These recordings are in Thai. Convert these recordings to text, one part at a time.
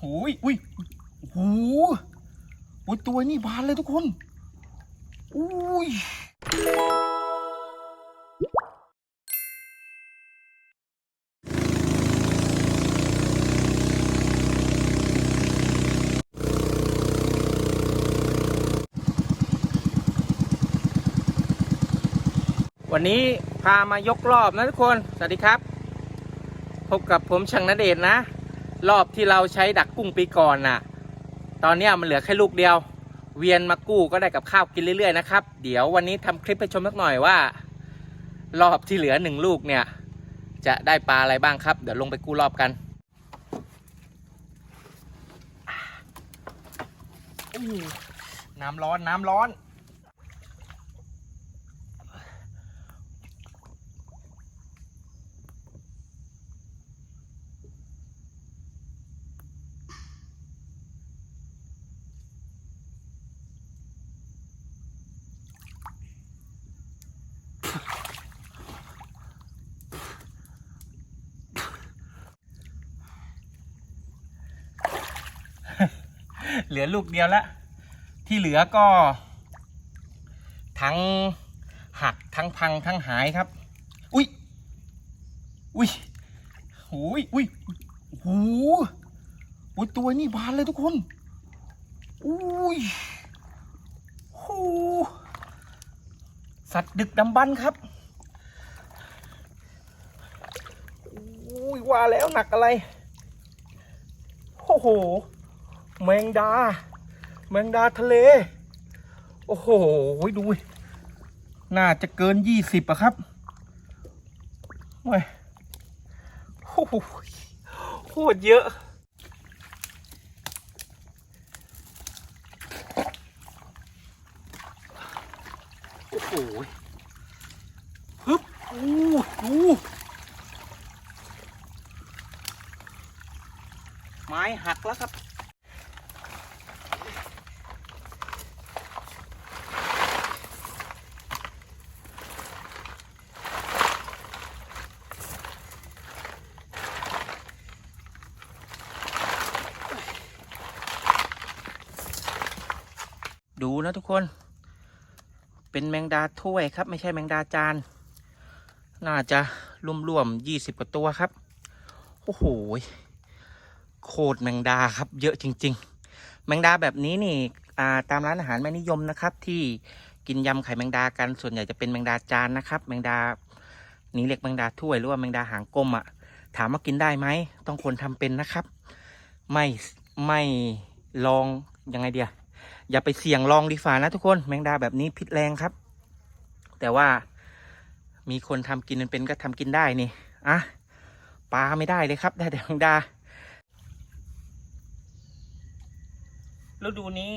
โอ้ยอุ้ยโอ้โหอุ้ยตัวนี่บานเลยทุกคนอุ้ยวันนี้พามายกรอบนะทุกคน สวัสดีครับ พบกับผมช่างนเดชนนะ รอบที่เราใช้ดักกุ้งปีก่อนน่ะ ตอนนี้มันเหลือแค่ลูกเดียว เวียนมากู้ก็ได้กับข้าวกินเรื่อยๆนะครับ เดี๋ยววันนี้ทำคลิปให้ชมสักหน่อยว่า รอบที่เหลือหนึ่งลูกเนี่ย จะได้ปลาอะไรบ้างครับ เดี๋ยวลงไปกู้รอบกันน้ำร้อนน้ำร้อน เหลือลูกเดียวล้วที่เหลือก็ ทั้งหักทั้งพังทั้งหายครับ อุ้ยอุ้ยโอ้ยอุ้ยโอ้โอุ้ยตัวนี่บานเลยทุกคนอุ้ยโหสัตว์ดึกดำบรรพ์ครับอุ้ยว่าแล้วหนักอะไรโอ้โห แมงดา แมงดาทะเล โอ้โหดู น่าจะเกินยี่สิบอะครับเว้ยโอ้โหโคตรเยอะ โอ้โหฮึบอู้ดูไม้หักแล้วครับ ดูนะทุกคน เป็นแมงดาถ้วยครับ ไม่ใช่แมงดาจาน น่าจะรวมๆยี่สิบกว่าตัวครับ โอ้โห โคตรแมงดาครับ เยอะจริง ๆ แมงดาแบบนี้นี่ตามร้านอาหารไม่นิยมนะครับ ที่กินยำไข่แมงดากันส่วนใหญ่จะเป็นแมงดาจานนะครับ แมงดานี่เรียกแมงดาถ้วยหรือว่าแมงดาหางกลมอะ่ะ ถามว่ากินได้ไหมต้องคนทำเป็นนะครับ ไม่ไม่ลองยังไงเดีย อย่าไปเสี่ยงลองดีฝ่านะทุกคนแมงดาแบบนี้พิษแรงครับ แต่ว่ามีคนทำกินมันเป็นก็ทำกินได้นี่อะปลาไม่ได้เลยครับ ได้แต่แมงดาฤดูนี้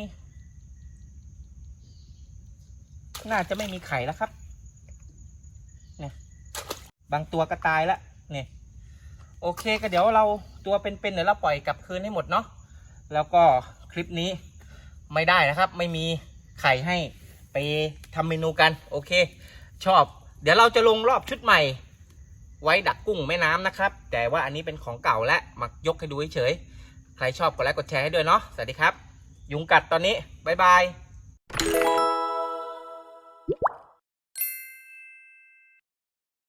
น่าจะไม่มีไข่แล้วครับเนี่ยบางตัวก็ตายแล้วเนี่ยโอเคก็เดี๋ยวเราตัวเป็นๆเดี๋ยวเราปล่อยกลับคืนให้หมดเนาะแล้วก็คลิปนี้ ไม่ได้นะครับ ไม่มีไข่ให้ไปทำเมนูกันโอเค ชอบ เดี๋ยวเราจะลงรอบชุดใหม่ ไว้ดักกุ้งแม่น้ำนะครับ แต่ว่าอันนี้เป็นของเก่าและมายกให้ดูเฉยๆใครชอบกดไลค์กดแชร์ให้ด้วยเนาะสวัสดีครับ ยุงกัดตอนนี้บ๊ายบาย